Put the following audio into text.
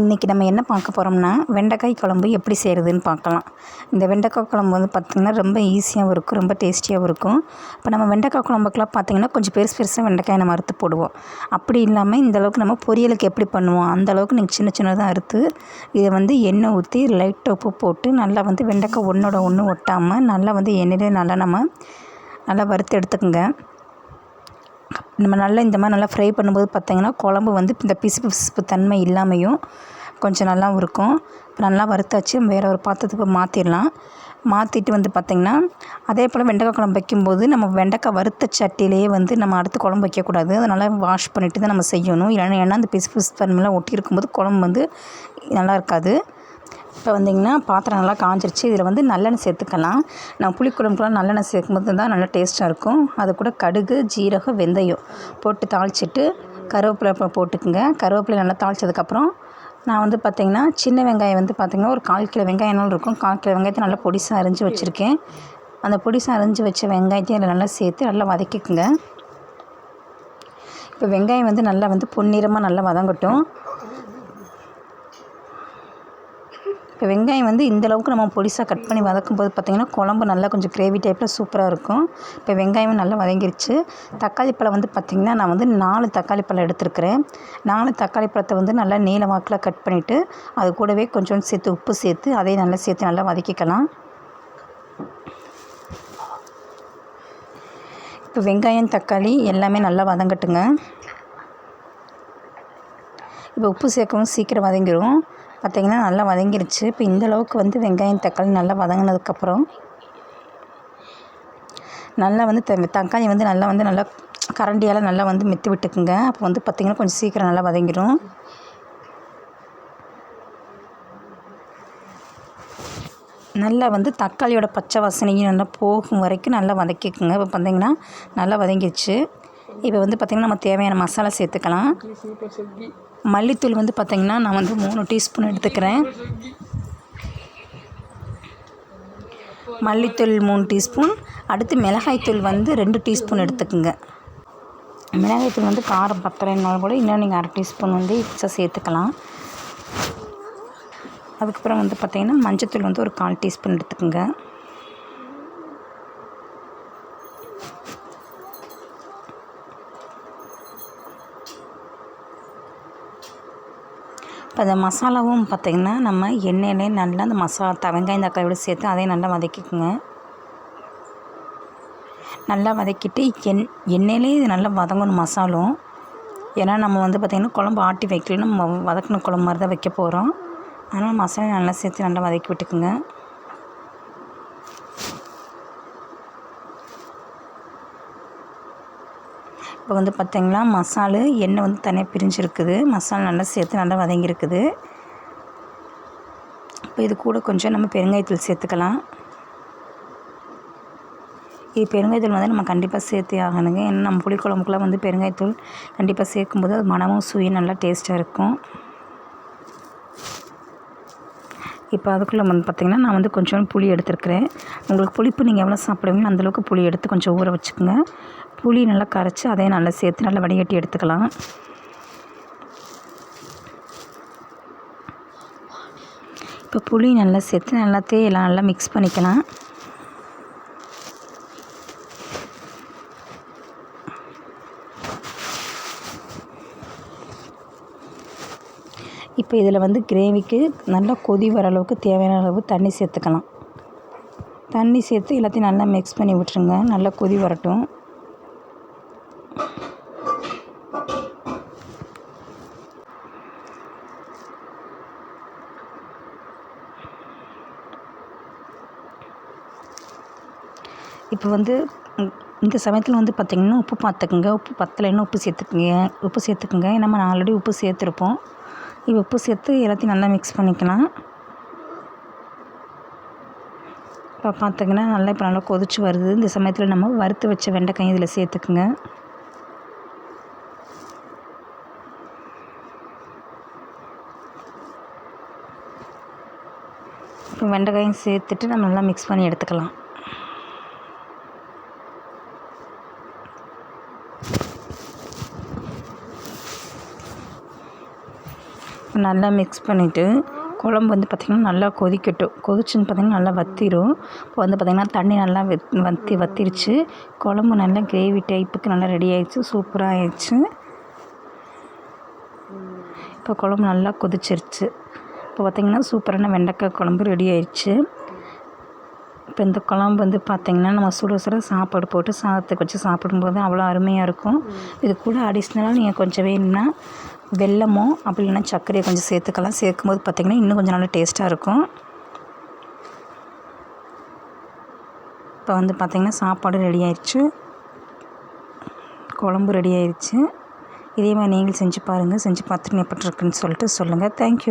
இன்றைக்கி நம்ம என்ன பார்க்க போகிறோம்னா வெண்டைக்காய் குழம்பு எப்படி செய்கிறதுன்னு பார்க்கலாம். இந்த வெண்டைக்காய் குழம்பு வந்து பார்த்திங்கன்னா ரொம்ப ஈஸியாகவும் இருக்கும் ரொம்ப டேஸ்டியாகவும் இருக்கும். இப்போ நம்ம வெண்டைக்காய் குழம்புக்கெலாம் பார்த்திங்கன்னா கொஞ்சம் பெருசு பெருசாக வெண்டைக்காய் நம்ம அறுத்து போடுவோம். அப்படி இல்லாமல் இந்த அளவுக்கு நம்ம பொரியலுக்கு எப்படி பண்ணுவோம் அந்த அளவுக்கு நீங்கள் சின்ன சின்னதாக அறுத்து இதை வந்து எண்ணெய் ஊற்றி லைட்டாக உப்பு போட்டு நல்லா வந்து வெண்டைக்காய் ஒன்றோட ஒன்று ஒட்டாமல் நல்லா வந்து எண்ணெயிலே நல்லா நம்ம நல்லா வறுத்து எடுத்துக்கோங்க. நம்ம நல்லா இந்த மாதிரி நல்லா ஃப்ரை பண்ணும்போது பார்த்திங்கன்னா குழம்பு வந்து இந்த பிசு பிசுப்பு தன்மை இல்லாமையும் கொஞ்சம் நல்லாவும் இருக்கும். இப்போ நல்லா வறுத்தாச்சு வேறு ஒரு பாத்திரத்துக்கு மாற்றிடலாம் மாற்றிட்டு வந்து பார்த்திங்கன்னா அதே போல் வெண்டைக்காய் குழம்பு வைக்கும்போது நம்ம வெண்டைக்காய் வறுத்த சட்டியிலேயே வந்து நம்ம அடுத்து குழம்பு வைக்கக்கூடாது. அதை நல்லா வாஷ் பண்ணிவிட்டு தான் நம்ம செய்யணும். இல்லைன்னா ஏன்னா அந்த பிசு பிசு தன்மைலாம் ஒட்டி இருக்கும்போது குழம்பு வந்து நல்லா இருக்காது. இப்போ வந்திங்கன்னா பாத்திரம் நல்லா காஞ்சிருச்சு. இதில் வந்து நல்லெண்ணெய் சேர்த்துக்கலாம். நான் புளிக்குழம்புக்குலாம் நல்லெண்ணெய் சேர்க்கும்போது தான் நல்லா டேஸ்ட்டாக இருக்கும். அது கூட கடுகு ஜீரகம் வெந்தயம் போட்டு தாளிச்சிட்டு கருவேப்பிலை போ போட்டுக்குங்க. கருவேப்பிலை நல்லா தாளிச்சதுக்கப்புறம் நான் வந்து பார்த்திங்கன்னா சின்ன வெங்காயம் வந்து பார்த்திங்கன்னா ஒரு கால் கிலோ வெங்காயம் இருக்கும். கால் கிலோ வெங்காயத்தை நல்லா பொடிசாக அரிஞ்சு வச்சுருக்கேன். அந்த பொடிசாக அரிஞ்சு வச்ச வெங்காயத்தையும் அதில் நல்லா சேர்த்து நல்லா வதக்கிக்குங்க. இப்போ வெங்காயம் வந்து நல்லா வந்து பொன்னிறமாக நல்லா வதங்கட்டும். இப்போ வெங்காயம் வந்து இந்தளவுக்கு நம்ம பொடிசாக கட் பண்ணி வதக்கும் போது பார்த்திங்கன்னா குழம்பு நல்லா கொஞ்சம் கிரேவி டைப்பில் சூப்பராக இருக்கும். இப்போ வெங்காயமும் நல்லா வதங்கிருச்சு. தக்காளி பழம் வந்து பார்த்திங்கன்னா நான் வந்து நாலு தக்காளி பழம் எடுத்துருக்கிறேன். நாலு தக்காளி பழத்தை வந்து நல்லா நீல வாக்கில் கட் பண்ணிவிட்டு அது கூடவே கொஞ்சோண்டு சேர்த்து உப்பு சேர்த்து அதையும் நல்லா சேர்த்து நல்லா வதக்கிக்கலாம். இப்போ வெங்காயம் தக்காளி எல்லாமே நல்லா வதங்கட்டுங்க. இப்போ உப்பு சேர்க்கவும் சீக்கிரம் வதங்கிடும் பார்த்திங்கன்னா நல்லா வதங்கிருச்சு. இப்போ இந்த அளவுக்கு வந்து வெங்காயம் தக்காளி நல்லா வதங்கினதுக்கப்புறம் நல்லா வந்து த தக்காளி வந்து நல்லா வந்து நல்லா கரண்டியால் நல்லா வந்து மெத்து விட்டுக்குங்க. அப்போ வந்து பார்த்திங்கன்னா கொஞ்சம் சீக்கிரம் நல்லா வதங்கிடும் நல்லா வந்து தக்காளியோட பச்சை வாசனையும் நல்லா போகும் வரைக்கும் நல்லா வதக்கிக்குங்க. இப்போ பார்த்திங்கன்னா நல்லா வதங்கிடுச்சு இப்போ வந்து பார்த்திங்கன்னா நம்ம தேவையான மசாலா சேர்த்துக்கலாம். மல்லித்தூள் வந்து பார்த்திங்கன்னா நான் வந்து மூணு டீஸ்பூன் எடுத்துக்கிறேன். மல்லித்தூள் மூணு டீஸ்பூன். அடுத்து மிளகாய்த்தூள் வந்து ரெண்டு டீஸ்பூன் எடுத்துக்கோங்க. மிளகாய்த்தூள் வந்து காரம் பத்தரைனால கூட இன்னும் நீங்கள் அரை டீஸ்பூன் வந்து எக்ஸ்ட்ரா சேர்த்துக்கலாம். அதுக்கப்புறம் வந்து பார்த்திங்கன்னா மஞ்சத்தூள் வந்து ஒரு கால் டீஸ்பூன் எடுத்துக்கோங்க. இப்போ அந்த மசாலாவும் பார்த்திங்கன்னா நம்ம எண்ணெயிலே நல்லா அந்த மசாலா த வெங்காயம் தக்காளியோட சேர்த்து அதையும் நல்லா வதக்கிக்குங்க. நல்லா வதக்கிட்டு எண் எண்ணெயிலே இது நல்லா வதங்கணும் மசாலும் ஏன்னா நம்ம வந்து பார்த்திங்கன்னா குழம்பு ஆட்டி வைக்கல நம்ம வதக்கின குழம்பு மாதிரி தான் வைக்க போகிறோம் அதனால் மசாலா நல்லா சேர்த்து நல்லா வதக்கி விட்டுக்குங்க. இப்போ வந்து பார்த்திங்கன்னா மசாலு எண்ணெய் வந்து தனியாக பிரிஞ்சிருக்குது. மசாலா நல்லா சேர்த்து நல்லா வதங்கியிருக்குது. இப்போ இது கூட கொஞ்சம் நம்ம பெருங்காயத்தூள் சேர்த்துக்கலாம். இது பெருங்காயத்தூள் வந்து நம்ம கண்டிப்பாக சேர்த்தே ஆகணுங்க. ஏன்னா நம்ம புளிக்குழம்புக்குலாம் வந்து பெருங்காயத்தூள் கண்டிப்பாக சேர்க்கும்போது அது மனமும் சுவையும் நல்லா டேஸ்ட்டாக இருக்கும். இப்போ அதுக்குள்ளே வந்து பார்த்திங்கன்னா நான் வந்து கொஞ்சம் புளி எடுத்துருக்கிறேன். உங்களுக்கு புளிப்பு நீங்கள் எவ்வளோ சாப்பிடுவீங்களோ அந்தளவுக்கு புளி எடுத்து கொஞ்சம் ஊற வச்சுக்கோங்க. புளி நல்லா கரைச்சி அதையும் நல்லா சேர்த்து நல்லா வடிகட்டி எடுத்துக்கலாம். இப்போ புளி நல்லா சேர்த்து நல்லாத்தையும் எல்லாம் நல்லா மிக்ஸ் பண்ணிக்கலாம். இப்போ இதில் வந்து கிரேவிக்கு நல்லா கொதி வர அளவுக்கு தேவையான அளவு தண்ணி சேர்த்துக்கலாம். தண்ணி சேர்த்து எல்லாத்தையும் நல்லா மிக்ஸ் பண்ணி விட்டுருங்க. நல்லா கொதி வரட்டும். இப்போ வந்து இந்த சமயத்தில் வந்து பார்த்திங்கன்னா உப்பு பார்த்துக்குங்க உப்பு பத்தலைன்னா உப்பு சேர்த்துக்குங்க? உப்பு சேர்த்துக்குங்க. நம்ம ஆல்ரெடி உப்பு சேர்த்துருப்போம். இப்போ உப்பு சேர்த்து எல்லாத்தையும் நல்லா மிக்ஸ் பண்ணிக்கலாம். இப்போ பார்த்திங்கன்னா நல்லா இப்போ நல்லா கொதிச்சு வருது. இந்த சமயத்தில் நம்ம வறுத்து வச்ச வெண்டைக்காய் இதில் சேர்த்துக்குங்க. இப்போ வெண்டைக்காயும் சேர்த்துட்டு நம்ம நல்லா மிக்ஸ் பண்ணி எடுத்துக்கலாம். நல்லா மிக்ஸ் பண்ணிவிட்டு குழம்பு வந்து பார்த்திங்கன்னா நல்லா கொதிக்கட்டும். கொதிச்சுன்னு பார்த்திங்கன்னா நல்லா வற்றிரும் இப்போ வந்து பார்த்திங்கன்னா தண்ணி நல்லா வெத் வற்றி வற்றிருச்சு குழம்பு நல்லா கிரேவி டைப்புக்கு நல்லா ரெடி ஆயிடுச்சு. சூப்பராக ஆயிடுச்சு. இப்போ குழம்பு நல்லா கொதிச்சிருச்சு. இப்போ பார்த்திங்கன்னா சூப்பரான வெண்டைக்காய் குழம்பு ரெடி ஆயிடுச்சு. இப்போ இந்த குழம்பு வந்து பார்த்திங்கன்னா நம்ம சுட சுட சாப்பாடு போட்டு சாதத்துக்கு வச்சு சாப்பிடும்போது அவ்வளோ அருமையாக இருக்கும். இது கூட அடிஷ்னலாக நீங்கள் கொஞ்சம் வேணும்னா வெல்லமோ அப்படி இல்லைன்னா சர்க்கரையை கொஞ்சம் சேர்த்துக்கலாம். சேர்க்கும்போது பார்த்திங்கன்னா இன்னும் கொஞ்சம் நல்லா டேஸ்ட்டாக இருக்கும். இப்போ வந்து பார்த்திங்கன்னா சாப்பாடு ரெடி ஆயிடுச்சு குழம்பு ரெடி ஆயிடுச்சு இதே மாதிரி நீங்கள் செஞ்சு பாருங்கள் செஞ்சு பார்த்துட்டு எப்படி இருக்குன்னு சொல்லிட்டு சொல்லுங்கள் தேங்க்யூ